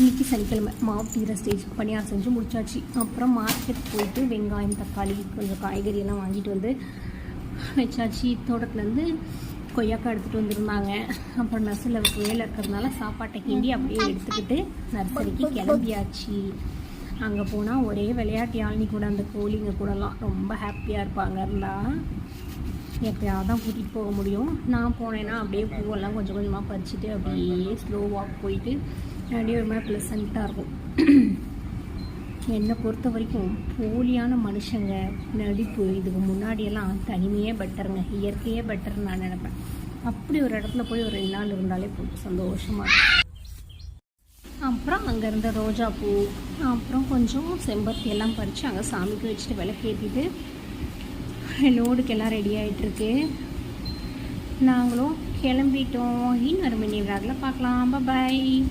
இன்றைக்கி சனிக்கிழமை. மாவு தீர ஸ்டேஜ் பணியாரம் செஞ்சு முடிச்சாச்சு. அப்புறம் மார்க்கெட் போயிட்டு வெங்காயம் தக்காளி கொஞ்சம் காய்கறி எல்லாம் வாங்கிட்டு வந்து வச்சாச்சு. தோட்டத்துலேருந்து கொய்யாக்காய் எடுத்துகிட்டு வந்திருந்தாங்க. அப்புறம் நர்சரியில் வேலை இருக்கிறதுனால சாப்பாட்டை கிண்டி அப்படியே எடுத்துக்கிட்டு நர்சரிக்கு கிளம்பியாச்சு. அங்கே போனால் ஒரே விளையாட்டு யாழ்னி கூட அந்த கோழிங்க கூடலாம். ரொம்ப ஹாப்பியாக இருப்பாங்க. இருந்தால் எப்பயாவது தான் கூட்டிகிட்டு போக முடியும். நான் போனேன்னா அப்படியே பூவெல்லாம் கொஞ்சம் கொஞ்சமாக பறிச்சுட்டு அப்படியே ஸ்லோவாக போயிட்டு அப்படியே ஒரு மாதிரி ப்ளசண்ட்டாக இருக்கும். என்னை பொறுத்த வரைக்கும் போலியான மனுஷங்க நடிப்பு இதுக்கு முன்னாடியெல்லாம் தனிமையே பெட்டருங்க இயற்கையே பெட்டர்னு நான் நினைப்பேன். அப்படி ஒரு இடத்துல போய் ஒரு ரெண்டு நாள் இருந்தாலே போதும். சந்தோஷமாக இருக்கும். அப்புறம் அங்கே இருந்த ரோஜா பூ அப்புறம் கொஞ்சம் செம்பருத்தி எல்லாம் பறித்து அங்கே சாமிக்கு வச்சுட்டு விளக்கேற்றிட்டு லோடுக்கு எல்லாம் ரெடி ஆகிட்டுருக்கு நாங்களும் கிளம்பிட்டோம். இன்னொரு மினி விளாகில் பார்க்கலாம். பாய்